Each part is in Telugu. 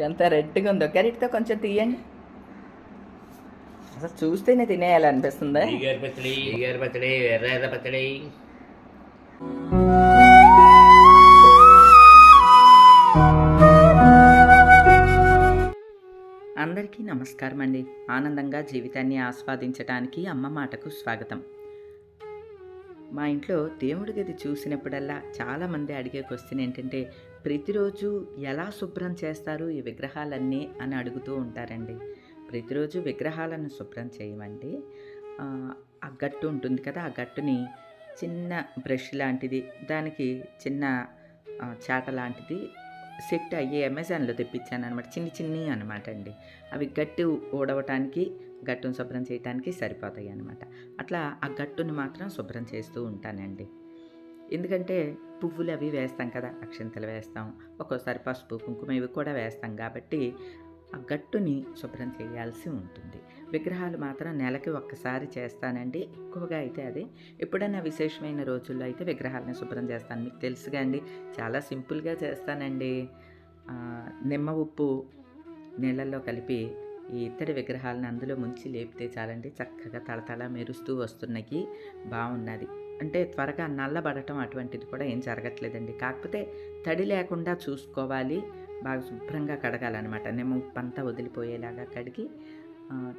ఎంత రెడ్గా ఉందో. గరిటతో కొంచెం తీయండి. అసలు చూస్తేనే పచ్చడి ఈగర్ పచ్చడి ఎర్ర ఎర్ర పచ్చడి. అందరికీ నమస్కారం అండి. ఆనందంగా జీవితాన్ని ఆస్వాదించడానికి అమ్మ మాటకు స్వాగతం. మా ఇంట్లో దేవుడి గది చూసినప్పుడల్లా చాలామంది అడిగే క్వశ్చన్ ఏంటంటే ప్రతిరోజు ఎలా శుభ్రం చేస్తారు ఈ విగ్రహాలన్నీ అని అడుగుతూ ఉంటారండి. ప్రతిరోజు విగ్రహాలను శుభ్రం చేయమండి ఆ, గట్టు ఉంటుంది కదా ఆ గట్టుని చిన్న బ్రష్ లాంటిది దానికి చిన్న చాట లాంటిది సెట్ అయ్యి అమెజాన్లో తెప్పించాను అనమాట చిన్ని చిన్ని అనమాట అండి. అవి గట్టి ఊడవటానికి గట్టును శుభ్రం చేయడానికి సరిపోతాయి అనమాట అట్లా ఆ గట్టుని మాత్రం శుభ్రం చేస్తూ ఉంటానండి. ఎందుకంటే పువ్వులు అవి వేస్తాం కదా అక్షింతలు వేస్తాం. ఒక్కోసారి పసుపు కుంకుమ ఇవి కూడా వేస్తాం కాబట్టి ఆ గట్టుని శుభ్రం చేయాల్సి ఉంటుంది. విగ్రహాలు మాత్రం నెలకి ఒక్కసారి చేస్తానండి. ఎక్కువగా అయితే అది. ఎప్పుడైనా విశేషమైన రోజుల్లో అయితే విగ్రహాలను శుభ్రం చేస్తాను. మీకు తెలుసుగా అండి చాలా సింపుల్గా చేస్తానండి. నిమ్మ ఉప్పు నీళ్ళల్లో కలిపి ఈ ఇత్తడి విగ్రహాలను అందులో ముంచి లేపితే చాలండి చక్కగా తళతళ మెరుస్తూ వస్తున్నాయి బాగున్నది అంటే త్వరగా నల్లబడటం అటువంటిది కూడా ఏం జరగట్లేదండి. కాకపోతే తడి లేకుండా చూసుకోవాలి. బాగా శుభ్రంగా కడగాలన్నమాట. నిమ్మ పంట వదిలిపోయేలాగా కడిగి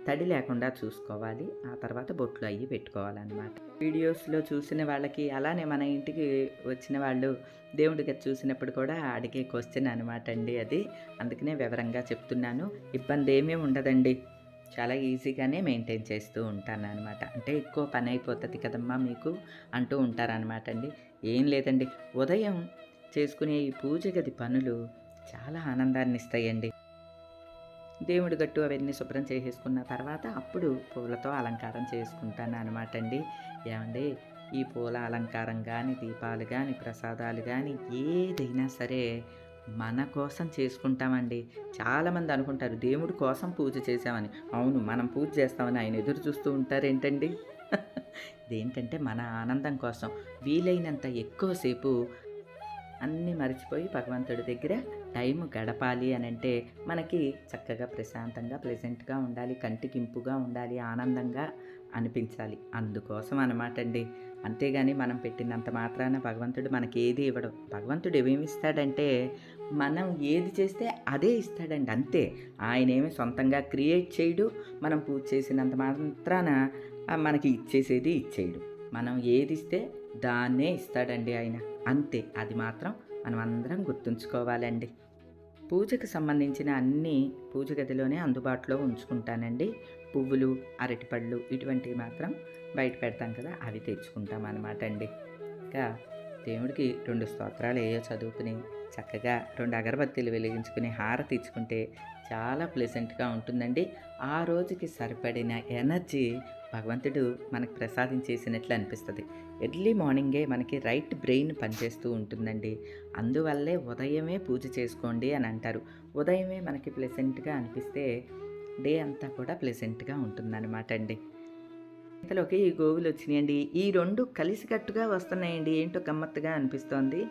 తడి లేకుండా చూసుకోవాలి. ఆ తర్వాత బొట్లు అయ్యి పెట్టుకోవాలన్నమాట. వీడియోస్లో చూసిన వాళ్ళకి అలానే మన ఇంటికి వచ్చిన వాళ్ళు దేవుడి చూసినప్పుడు కూడా అడిగే క్వశ్చన్ అనమాట అండి అది. అందుకనే వివరంగా చెప్తున్నాను. ఇబ్బంది ఏమీ ఉండదండి. చాలా ఈజీగానే మెయింటైన్ చేస్తూ ఉంటాను అనమాట అంటే ఎక్కువ పని అయిపోతుంది కదమ్మా మీకు అంటూ ఉంటారనమాట అండి ఏం లేదండి. ఉదయం చేసుకునే ఈ పూజ గది పనులు చాలా ఆనందాన్ని ఇస్తాయండి దేవుడి గట్టు అవన్నీ శుభ్రం చేసేసుకున్న తర్వాత అప్పుడు పూలతో అలంకారం చేసుకుంటాను అనమాట అండి ఏమండి? ఈ పూల అలంకారం కానీ దీపాలు కానీ ప్రసాదాలు కానీ ఏదైనా సరే మన కోసం చేసుకుంటామండి. చాలామంది అనుకుంటారు దేవుడి కోసం పూజ చేసామని అవును మనం పూజ చేస్తామని ఆయన ఎదురు చూస్తూ ఉంటారేంటండి? ఇదేంటంటే మన ఆనందం కోసం. వీలైనంత ఎక్కువసేపు అన్నీ మర్చిపోయి భగవంతుడి దగ్గర టైం గడపాలి అని అంటే మనకి చక్కగా ప్రశాంతంగా ప్లెజెంట్గా ఉండాలి కంటికింపుగా ఉండాలి ఆనందంగా అనిపించాలి. అందుకోసం అనమాట అండి అంతేగాని మనం పెట్టినంత మాత్రాన భగవంతుడు మనకి ఏది ఇవ్వడం. భగవంతుడు ఏమేమి ఇస్తాడంటే మనం ఏది చేస్తే అదే ఇస్తాడండి అంతే. ఆయన ఏమి సొంతంగా క్రియేట్ చేయడు. మనం పూజ చేసినంత మాత్రాన మనకి ఇచ్చేసేది ఇచ్చేయడు. మనం ఏది ఇస్తే దాన్నే ఇస్తాడండి ఆయన. అంతే. అది మాత్రం మనం అందరం గుర్తుంచుకోవాలండి. పూజకు సంబంధించిన అన్నీ పూజ గదిలోనే అందుబాటులో ఉంచుకుంటానండి. పువ్వులు అరటిపళ్ళు ఇటువంటివి మాత్రం బయట పెడతాం కదా అవి తెచ్చుకుంటాం అన్నమాట అండి. ఇంకా దేవుడికి రెండు స్తోత్రాలు ఏయో చదువుకుని చక్కగా రెండు అగరబత్తీలు వెలిగించుకుని హారతి ఇచ్చుకుంటే చాలా ప్లెజెంట్గా ఉంటుందండి. ఆ రోజుకి సరిపడిన ఎనర్జీ భగవంతుడు మనకు ప్రసాదించేసినట్లు అనిపిస్తుంది. ఎర్లీ మార్నింగే మనకి రైట్ బ్రెయిన్ పనిచేస్తూ ఉంటుందండి. అందువల్లే ఉదయమే పూజ చేసుకోండి అని అంటారు. ఉదయమే మనకి ప్లెజెంట్గా అనిపిస్తే డే అంతా కూడా ప్లెజెంట్గా ఉంటుందన్నమాట అండి. ఇంతలోకి ఈ గోవులు వచ్చినాయండి. ఈ రెండు కలిసికట్టుగా వస్తున్నాయండి. ఏంటో గమ్మత్తుగా అనిపిస్తోంది.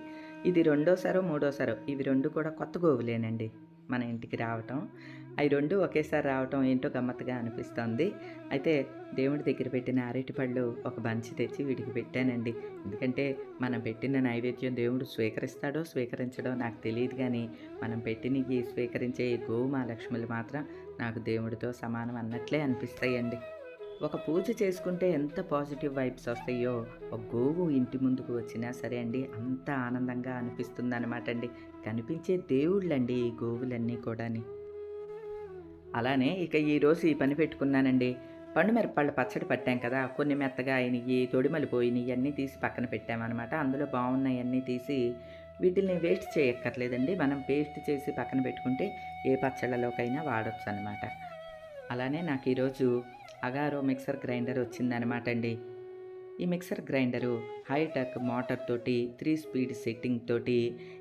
ఇది రెండోసారో మూడోసారో? ఇవి రెండు కూడా కొత్త గోవులేనండి. మన ఇంటికి రావటం. అవి రెండు ఒకేసారి రావటం ఏంటో గమ్మత్తుగా అనిపిస్తోంది. అయితే దేవుడి దగ్గర పెట్టిన అరటిపళ్ళు ఒక బంచి తెచ్చి వీటికి పెట్టానండి. ఎందుకంటే మనం పెట్టిన నైవేద్యం దేవుడు స్వీకరిస్తాడో స్వీకరించడో నాకు తెలియదు కానీ మనం పెట్టిన ఈ స్వీకరించే ఈ గోవు మా లక్ష్ములు మాత్రం నాకు దేవుడితో సమానం అన్నట్లే అనిపిస్తాయండి. ఒక పూజ చేసుకుంటే ఎంత పాజిటివ్ వైబ్స్ వస్తాయో ఒక గోవు ఇంటి ముందుకు వచ్చినా సరే అండి అంత ఆనందంగా అనిపిస్తుంది అనమాట అండి కనిపించే దేవుళ్ళండి ఈ గోవులన్నీ కూడాని. అలానే ఇక ఈరోజు ఈ పని పెట్టుకున్నానండి. పండు మిరపళ్ళు పచ్చడి పట్టాం కదా కొన్ని మెత్తగా అయినవి తొడిమలు పోయినవి అన్నీ తీసి పక్కన పెట్టామన్నమాట. అందులో బాగున్నాయన్నీ తీసి వీటిని వేస్ట్ చేయక్కర్లేదండి. మనం పేస్ట్ చేసి పక్కన పెట్టుకుంటే ఏ పచ్చళ్ళలోకైనా వాడచ్చు అనమాట అలానే నాకు ఈరోజు అగారో మిక్సర్ గ్రైండర్ వచ్చిందనమాట అండి. ఈ మిక్సర్ గ్రైండరు హైటెక్ మోటార్ తోటి త్రీ స్పీడ్ సెట్టింగ్ తోటి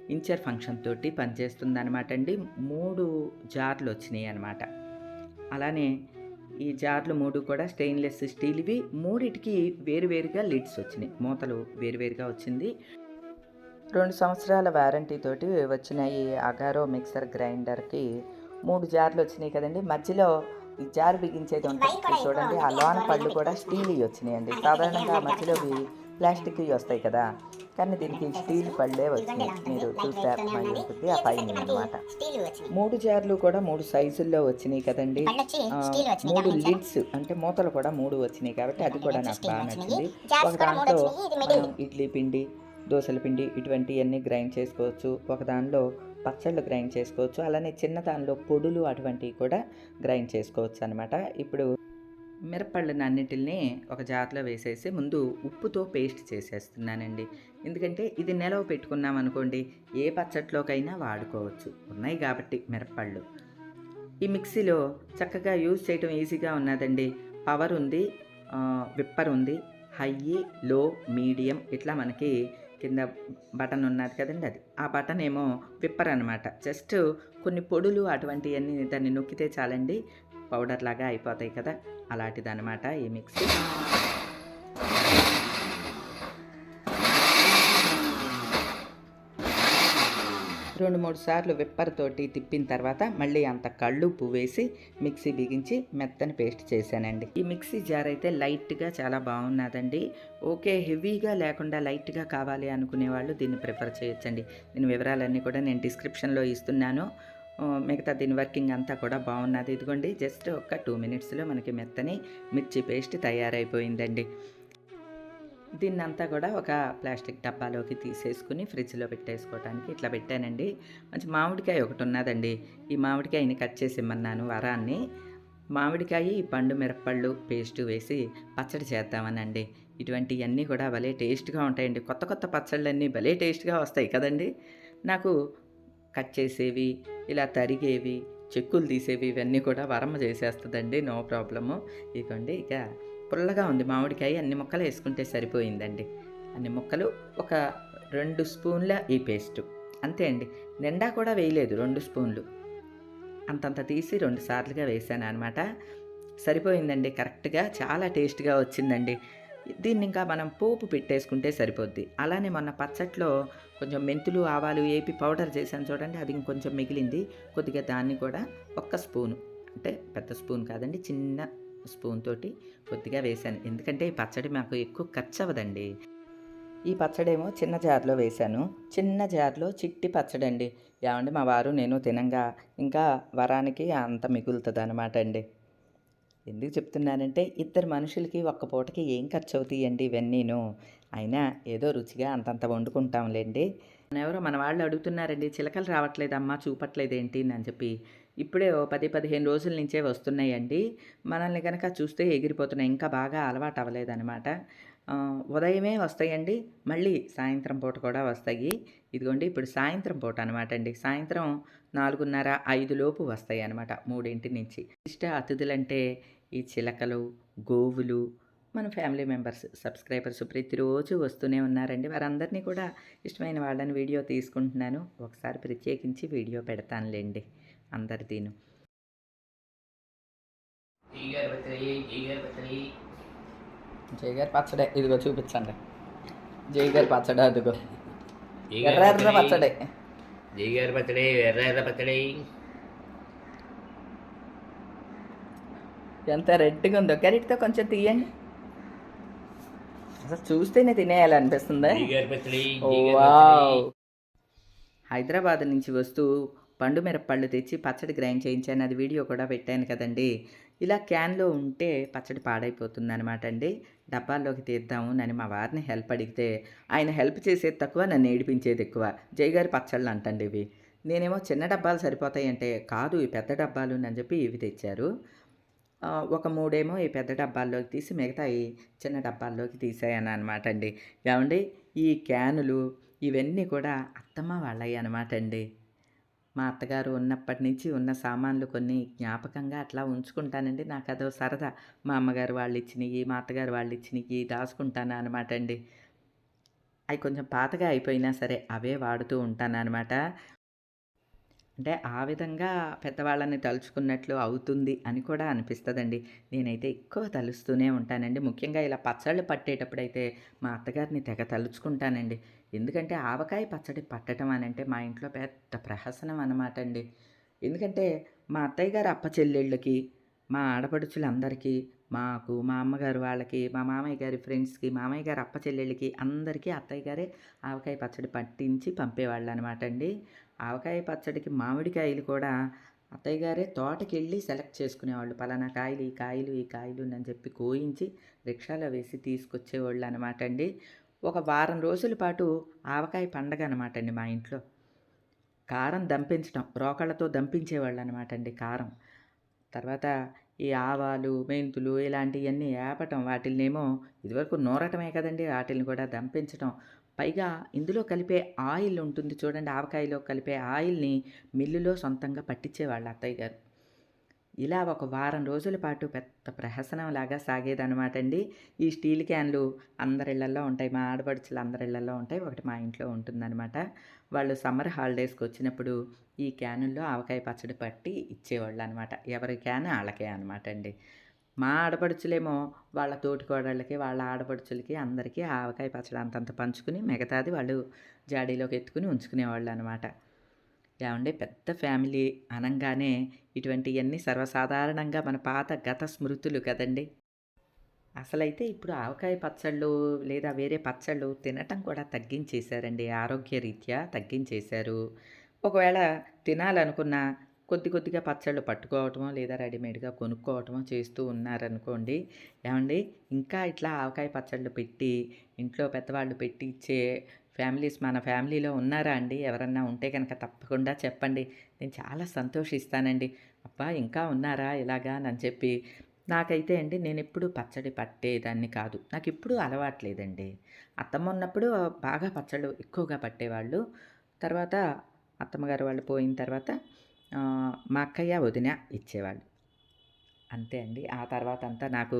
ఇంచర్ ఫంక్షన్ తోటి పనిచేస్తుంది అనమాట అండి. మూడు జార్లు వచ్చినాయి అనమాట అలానే ఈ జార్లు మూడు కూడా స్టెయిన్లెస్ స్టీల్వి. మూడిటికి వేరువేరుగా లిడ్స్ వచ్చినాయి. మూతలు వేరువేరుగా వచ్చింది. రెండు సంవత్సరాల వారంటీ తోటి వచ్చిన ఈ అగారో మిక్సర్ గ్రైండర్కి. మూడు జార్లు వచ్చినాయి కదండి. మధ్యలో ఈ జార్ బిగించేది ఉంటుంది చూడండి ఆ లోన పళ్ళు కూడా స్టీల్ వచ్చినాయండి. సాధారణంగా మధ్యలో ప్లాస్టిక్ వస్తాయి కదా. కానీ దీనికి స్టీల్ పళ్ళే వచ్చినాయి. మీరు చూస్తే అర్థమై ఉంటుంది ఆ పైన అనమాట మూడు జార్లు కూడా మూడు సైజుల్లో వచ్చినాయి కదండి. మూడు? లిడ్స్ అంటే మూతలు కూడా మూడు వచ్చినాయి కాబట్టి అది కూడా నాకు బాగా నచ్చింది. ఒక దాంట్లో ఇడ్లీ పిండి దోశల పిండి ఇటువంటివన్నీ గ్రైండ్ చేసుకోవచ్చు. ఒక దానిలో పచ్చళ్ళు గ్రైండ్ చేసుకోవచ్చు. అలానే చిన్న దానిలో పొడులు అటువంటివి కూడా గ్రైండ్ చేసుకోవచ్చు అనమాట ఇప్పుడు మిరపళ్ళని అన్నిటిని ఒక జార్లో వేసేసి ముందు ఉప్పుతో పేస్ట్ చేసేస్తున్నానండి. ఎందుకంటే ఇది నిలవ పెట్టుకున్నాం అనుకోండి ఏ పచ్చట్లోకైనా వాడుకోవచ్చు. ఉన్నాయి కాబట్టి మిరపళ్ళు ఈ మిక్సీలో చక్కగా యూజ్ చేయటం ఈజీగా ఉన్నదండి. పవర్ ఉంది విప్పర్ ఉంది హై లో మీడియం ఇట్లా మనకి కింద బటన్ ఉన్నది కదండి అది. ఆ బటన్ ఏమో విప్పర్ అనమాట జస్ట్ కొన్ని పొడులు అటువంటివన్నీ దాన్ని నొక్కితే చాలండి. పౌడర్ లాగా అయిపోతాయి కదా. అలాంటిది అనమాట ఈ మిక్సీ. రెండు మూడు సార్లు విప్పర్ తోటి తిప్పిన తర్వాత మళ్ళీ అంత కళ్ళుప్పు వేసి మిక్సీ బిగించి మెత్తని పేస్ట్ చేశానండి. ఈ మిక్సీ జార్ అయితే లైట్గా చాలా బాగున్నదండి. ఓకే హెవీగా లేకుండా లైట్గా కావాలి అనుకునే వాళ్ళు దీన్ని ప్రిఫర్ చేయొచ్చండి. దీని వివరాలన్నీ కూడా నేను డిస్క్రిప్షన్లో ఇస్తున్నాను. మిగతా దీని వర్కింగ్ అంతా కూడా బాగున్నది. ఇదిగోండి జస్ట్ ఒక టూ మినిట్స్లో మనకి మెత్తని మిర్చి పేస్ట్ తయారైపోయిందండి. దీన్నంతా కూడా ఒక ప్లాస్టిక్ డబ్బాలోకి తీసేసుకుని ఫ్రిడ్జ్లో పెట్టేసుకోవడానికి ఇట్లా పెట్టానండి. మంచి మామిడికాయ ఒకటి ఉన్నదండి. ఈ మామిడికాయని కట్ చేసి ఇమ్మన్నాను వరాన్ని. మామిడికాయ ఈ పండు మిరపళ్ళు పేస్ట్ వేసి పచ్చడి చేద్దామనండి. ఇటువంటివన్నీ కూడా భలే టేస్ట్గా ఉంటాయండి. కొత్త కొత్త పచ్చళ్ళన్నీ భలే టేస్ట్గా వస్తాయి కదండి. నాకు కట్ చేసేవి ఇలా తరిగేవి చెక్కులు తీసేవి ఇవన్నీ కూడా వరమ చేసేస్తుందండి. No problem. ఇదిగోండి ఇక పుల్లగా ఉంది మామిడికాయ అన్ని ముక్కలు వేసుకుంటే సరిపోయిందండి. అన్ని ముక్కలు ఒక రెండు స్పూన్ల ఈ పేస్టు. అంతే అండి. నిండా కూడా వేయలేదు రెండు స్పూన్లు. అంతంత తీసి రెండు సార్లుగా వేసాను అనమాట సరిపోయిందండి కరెక్ట్గా చాలా టేస్ట్గా వచ్చిందండి. దీన్ని ఇంకా మనం పోపు పెట్టేసుకుంటే సరిపోద్ది. అలానే మొన్న పచ్చట్లో కొంచెం మెంతులు ఆవాలు ఏపి పౌడర్ చేశాను చూడండి అది ఇంకొంచెం మిగిలింది. కొద్దిగా దాన్ని కూడా ఒక్క స్పూను అంటే పెద్ద స్పూన్ కాదండి చిన్న స్పూన్ తోటి కొద్దిగా వేశాను. ఎందుకంటే ఈ పచ్చడి మాకు ఎక్కువ ఖర్చు అవ్వదండి ఈ పచ్చడేమో చిన్న జార్లో వేశాను. చిన్న జార్లో చిట్టి పచ్చడి అండి ఏమండి మా వారు నేను తినంగా ఇంకా వరానికి అంత మిగులుతుంది అనమాట అండి. ఎందుకు చెప్తున్నానంటే ఇద్దరు మనుషులకి ఒక్క పూటకి ఏం ఖర్చు అవుతాయండి ఇవన్నీను. అయినా ఏదో రుచిగా అంతంత వండుకుంటాంలేండి. ఎవరో మన వాళ్ళు అడుగుతున్నారండి చిలకలు రావట్లేదమ్మా చూపట్లేదేంటి అని చెప్పి. ఇప్పుడే ఓ పది పదిహేను రోజుల నుంచే వస్తున్నాయండి. మనల్ని కనుక చూస్తే ఎగిరిపోతున్నాయి. ఇంకా బాగా అలవాటు అవ్వలేదన్నమాట. ఉదయమే వస్తాయండి. మళ్ళీ సాయంత్రం పూట కూడా వస్తాయి. ఇదిగోండి ఇప్పుడు సాయంత్రం పూట అనమాట అండి. సాయంత్రం నాలుగున్నర ఐదు లోపు వస్తాయి అనమాట మూడింటి నుంచి. ఇష్ట అతిథులంటే ఈ చిలకలు గోవులు మన ఫ్యామిలీ మెంబర్స్ సబ్స్క్రైబర్స్ ప్రతిరోజు వస్తూనే ఉన్నారండి. వారందరినీ కూడా ఇష్టమైన వాళ్ళని వీడియో తీసుకుంటున్నాను. ఒకసారి ప్రత్యేకించి వీడియో పెడతానులేండి. అందరిదీను జీగర్ పచ్చడి జీగర్ పచ్చడి జై గారి పచ్చడే ఇదిగో చూపించండి. జై గారి పచ్చడి అదిగో. ఎర్ర ఎర్ర పచ్చడే. జీగర్ పచ్చడి ఎర్ర ఎర్ర పచ్చడి. ఎంత రెడ్గా ఉందో. గరిటితో కొంచెం తీయండి. అసలు చూస్తేనే వావ్. పచ్చడి హైదరాబాద్ నుంచి వస్తూ పండు మిరపళ్ళు తెచ్చి పచ్చడి గ్రైండ్ చేయించాను. అది వీడియో కూడా పెట్టాను కదండి. ఇలా క్యాన్లో ఉంటే పచ్చడి పాడైపోతుంది అనమాట అండి. డబ్బాల్లోకి తీద్దాము అని మా వారిని హెల్ప్ అడిగితే ఆయన హెల్ప్ చేసేది తక్కువ నన్ను ఏడిపించేది ఎక్కువ. జయగారి పచ్చళ్ళు అంటండి ఇవి. నేనేమో చిన్న డబ్బాలు సరిపోతాయంటే కాదు ఈ పెద్ద డబ్బాలు అని చెప్పి ఇవి తెచ్చారు. ఒక మూడేమో ఈ పెద్ద డబ్బాల్లోకి తీసి మిగతా ఈ చిన్న డబ్బాల్లోకి తీసాయని అనమాట అండి. ఏమండి? ఈ క్యానులు ఇవన్నీ కూడా అత్తమ్మ వాళ్ళవి అనమాట అండి. మా అత్తగారు ఉన్నప్పటి నుంచి ఉన్న సామాన్లు కొన్ని జ్ఞాపకంగా అట్లా ఉంచుకుంటానండి. నాకు అదో సరదా. మా అమ్మగారు వాళ్ళు ఇచ్చినవి మా అత్తగారు వాళ్ళు ఇచ్చినవి దాచుకుంటాను అనమాట అండి. అవి కొంచెం పాతగా అయిపోయినా సరే అవే వాడుతూ ఉంటాను అనమాట అంటే ఆ విధంగా పెద్దవాళ్ళని తలుచుకున్నట్లు అవుతుంది అని కూడా అనిపిస్తుందండి. నేనైతే ఎక్కువ తలుస్తూనే ఉంటానండి. ముఖ్యంగా ఇలా పచ్చళ్ళు పట్టేటప్పుడైతే మా అత్తగారిని తెగ తలుచుకుంటానండి. ఎందుకంటే ఆవకాయ పచ్చడి పట్టడం అని అంటే మా ఇంట్లో పెద్ద ప్రహసనం అన్నమాట అండి. ఎందుకంటే మా అత్తయ్య గారు అప్ప చెల్లెళ్ళకి మా ఆడపడుచులందరికీ మాకు మా అమ్మగారు వాళ్ళకి మా మామయ్య గారి ఫ్రెండ్స్కి మామయ్య గారు అప్ప చెల్లెళ్ళకి అందరికీ అత్తయ్య గారే ఆవకాయ పచ్చడి పట్టించి పంపేవాళ్ళు అనమాట అండి. ఆవకాయ పచ్చడికి మామిడికాయలు కూడా అత్తయ్య గారే తోటకెళ్ళి సెలెక్ట్ చేసుకునేవాళ్ళు. పలానా కాయలు ఈ కాయలు ఈ కాయలు అని చెప్పి కోయించి రిక్షాలో వేసి తీసుకొచ్చేవాళ్ళు అనమాట అండి. ఒక వారం రోజుల పాటు ఆవకాయ పండగ అనమాట అండి మా ఇంట్లో. కారం దంపించడం రోకళ్ళతో దంపించేవాళ్ళు అనమాట అండి కారం. తర్వాత ఈ ఆవాలు మెంతులు ఇలాంటివన్నీ ఏపటం వాటిల్నేమో ఇదివరకు నూరటమే కదండి వాటిని కూడా దంపించడం పైగా ఇందులో కలిపే ఆయిల్ ఉంటుంది చూడండి ఆవకాయలో కలిపే ఆయిల్ని మిల్లులో సొంతంగా పట్టించేవాళ్ళు అత్తయ్య గారు. ఇలా ఒక వారం రోజుల పాటు పెద్ద ప్రహసనం లాగా సాగేదనమాట అండి. ఈ స్టీల్ క్యాన్లు అందరిళ్ళలో ఉంటాయి. మా ఆడపడుచులు అందరిళ్ళలో ఉంటాయి. ఒకటి మా ఇంట్లో ఉంటుందన్నమాట. వాళ్ళు సమ్మర్ హాలిడేస్కి వచ్చినప్పుడు ఈ క్యానుల్లో ఆవకాయ పచ్చడి పట్టి ఇచ్చేవాళ్ళు అనమాట ఎవరి క్యాన్ వాళ్ళకే అనమాట అండి. మా ఆడపడుచులేమో వాళ్ళ తోటికోడళ్ళకి వాళ్ళ ఆడపడుచులకి అందరికీ ఆవకాయ పచ్చడి అంతంత పంచుకుని మిగతాది వాళ్ళు జాడీలోకి ఎత్తుకుని ఉంచుకునేవాళ్ళు అనమాట ఏమంటే పెద్ద ఫ్యామిలీ అనంగానే ఇటువంటివన్నీ సర్వసాధారణంగా మన పాత గత స్మృతులు కదండి. అసలైతే ఇప్పుడు ఆవకాయ పచ్చళ్ళు లేదా వేరే పచ్చళ్ళు తినటం కూడా తగ్గించేశారండి. ఆరోగ్య రీత్యా తగ్గించేశారు. ఒకవేళ తినాలనుకున్న కొద్ది కొద్దిగా పచ్చళ్ళు పట్టుకోవటమో లేదా రెడీమేడ్గా కొనుక్కోవటమో చేస్తూ ఉన్నారనుకోండి ఏమండి? ఇంకా ఇట్లా ఆవకాయ పచ్చళ్ళు పెట్టి ఇంట్లో పెద్దవాళ్ళు పెట్టి ఇచ్చే ఫ్యామిలీస్ మన ఫ్యామిలీలో ఉన్నారా అండి? ఎవరన్నా ఉంటే కనుక తప్పకుండా చెప్పండి. నేను చాలా సంతోషిస్తానండి. అబ్బా ఇంకా ఉన్నారా ఇలాగా అని చెప్పి. నాకైతే అండి నేను ఎప్పుడు పచ్చడి పట్టేదాన్ని కాదు. నాకు ఇప్పుడు అలవాట్లేదండి అత్తమ్మ ఉన్నప్పుడు బాగా పచ్చళ్ళు ఎక్కువగా పట్టేవాళ్ళు. తర్వాత అత్తమ్మగారు వాళ్ళు పోయిన తర్వాత మా అక్కయ్య వదిన ఇచ్చేవాళ్ళు. అంతే అండి. ఆ తర్వాత అంతా నాకు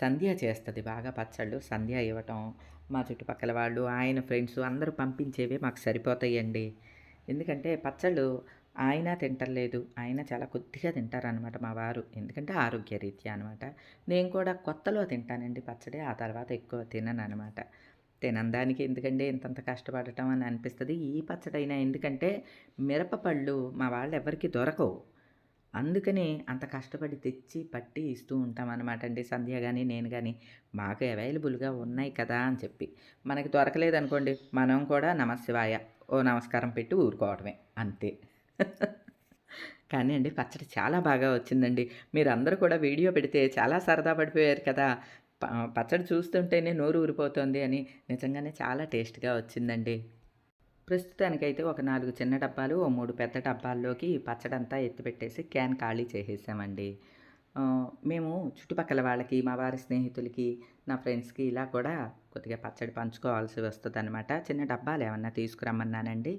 సంధ్య చేస్తుంది. బాగా పచ్చళ్ళు సంధ్య ఇవ్వటం మా చుట్టుపక్కల వాళ్ళు ఆయన ఫ్రెండ్స్ అందరూ పంపించేవి మాకు సరిపోతాయండి. ఎందుకంటే పచ్చళ్ళు ఆయన తింటలేదు ఆయన చాలా కొద్దిగా తింటారనమాట మా వారు. ఎందుకంటే ఆరోగ్య రీత్యా అనమాట నేను కూడా కొత్తలో తింటానండి పచ్చడి ఆ తర్వాత ఎక్కువ తినను అనమాట తినందానికి ఎందుకంటే ఇంతంత కష్టపడటం అని అనిపిస్తుంది. ఈ పచ్చడైనా ఎందుకంటే మిరపపళ్ళు మా వాళ్ళు ఎవరికి దొరకవు. అందుకని అంత కష్టపడి తెచ్చి పట్టి ఇస్తూ ఉంటాం అనమాట అండి. సంధ్య కానీ నేను కానీ మాకు అవైలబుల్గా ఉన్నాయి కదా అని చెప్పి. మనకి దొరకలేదనుకోండి మనం కూడా నమశివాయ ఓ నమస్కారం పెట్టి ఊరుకోవడమే. అంతే. కానీ అండి పచ్చడి చాలా బాగా వచ్చిందండి. మీరు అందరూ కూడా వీడియో పెడితే చాలా సరదా పడిపోయారు కదా. పచ్చడి చూస్తుంటేనే నోరు ఊరిపోతుంది అని నిజంగానే చాలా టేస్ట్గా వచ్చిందండి. ప్రస్తుతానికైతే ఒక నాలుగు చిన్న డబ్బాలు ఓ మూడు పెద్ద డబ్బాల్లోకి పచ్చడంతా ఎత్తిపెట్టేసి క్యాన్ ఖాళీ చేసేసామండి. మేము చుట్టుపక్కల వాళ్ళకి మా వారి స్నేహితులకి నా ఫ్రెండ్స్కి ఇలా కూడా కొద్దిగా పచ్చడి పంచుకోవాల్సి వస్తుంది అనమాట చిన్న డబ్బాలు ఏమన్నా తీసుకురమ్మన్నానండి.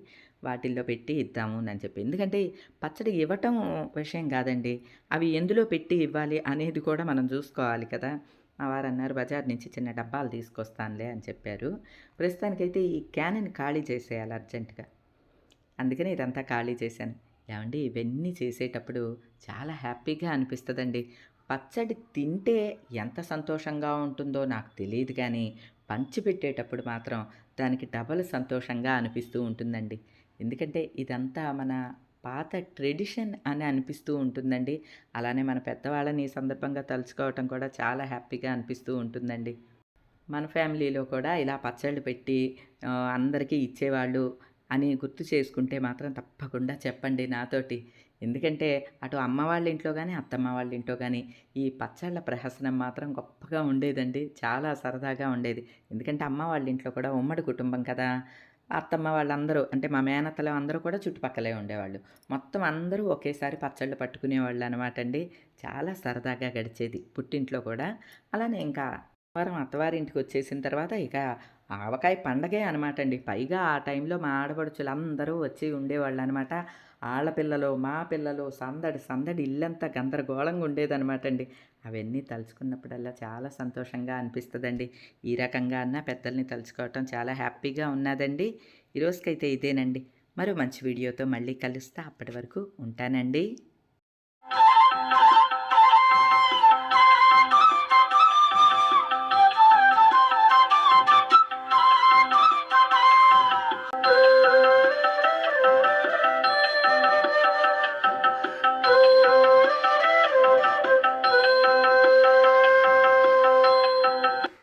వాటిల్లో పెట్టి ఇద్దాము అని చెప్పి. ఎందుకంటే పచ్చడి ఇవ్వటం విషయం కాదండి. అవి ఎందులో పెట్టి ఇవ్వాలి అనేది కూడా మనం చూసుకోవాలి కదా. మా వారు అన్నారు బజార్ నుంచి చిన్న డబ్బాలు తీసుకొస్తానులే అని చెప్పారు. ప్రస్తుతానికైతే ఈ క్యాన్ని ఖాళీ చేసేయాలి అర్జెంటుగా. అందుకని ఇదంతా ఖాళీ చేశాను. ఏమండి ఇవన్నీ చేసేటప్పుడు చాలా హ్యాపీగా అనిపిస్తుందండి. పచ్చడి తింటే ఎంత సంతోషంగా ఉంటుందో నాకు తెలియదు కానీ పంచిపెట్టేటప్పుడు మాత్రం దానికి డబల్ సంతోషంగా అనిపిస్తూ ఉంటుందండి. ఎందుకంటే ఇదంతా మన పాత ట్రెడిషన్ అని అనిపిస్తూ ఉంటుందండి. అలానే మన పెద్దవాళ్ళని ఈ సందర్భంగా తలుచుకోవటం కూడా చాలా హ్యాపీగా అనిపిస్తూ ఉంటుందండి. మన ఫ్యామిలీలో కూడా ఇలా పచ్చళ్ళు పెట్టి అందరికీ ఇచ్చేవాళ్ళు అని గుర్తు చేసుకుంటే మాత్రం తప్పకుండా చెప్పండి నాతోటి. ఎందుకంటే అటు అమ్మ వాళ్ళ ఇంట్లో కానీ అత్తమ్మ వాళ్ళ ఇంట్లో కానీ ఈ పచ్చళ్ళ ప్రహసనం మాత్రం గొప్పగా ఉండేదండి. చాలా సరదాగా ఉండేది. ఎందుకంటే అమ్మ వాళ్ళ ఇంట్లో కూడా ఉమ్మడి కుటుంబం కదా. అత్తమ్మ వాళ్ళందరూ అంటే మా మేనత్తలు అందరూ కూడా చుట్టుపక్కలే ఉండేవాళ్ళు. మొత్తం అందరూ ఒకేసారి పచ్చళ్ళు పట్టుకునేవాళ్ళు అనమాట అండి. చాలా సరదాగా గడిచేది పుట్టింట్లో కూడా. అలానే ఇంకా వారం అత్తవారింటికి వచ్చేసిన తర్వాత ఇక ఆవకాయ పండగే అనమాట అండి పైగా ఆ టైంలో మా ఆడపడుచులు అందరూ వచ్చి ఉండేవాళ్ళు అనమాట ఆళ్ళ పిల్లలు మా పిల్లలు సందడి సందడి ఇల్లంతా గందరగోళంగా ఉండేదనమాట అండి అవన్నీ తలుచుకున్నప్పుడల్లా చాలా సంతోషంగా అనిపిస్తుందండి. ఈ రకంగా అన్న పెద్దల్ని తలుచుకోవటం చాలా హ్యాపీగా ఉన్నదండి. ఈ రోజుకైతే ఇదేనండి. మరో మంచి వీడియోతో మళ్ళీ కలుస్తా. అప్పటి వరకు ఉంటానండి.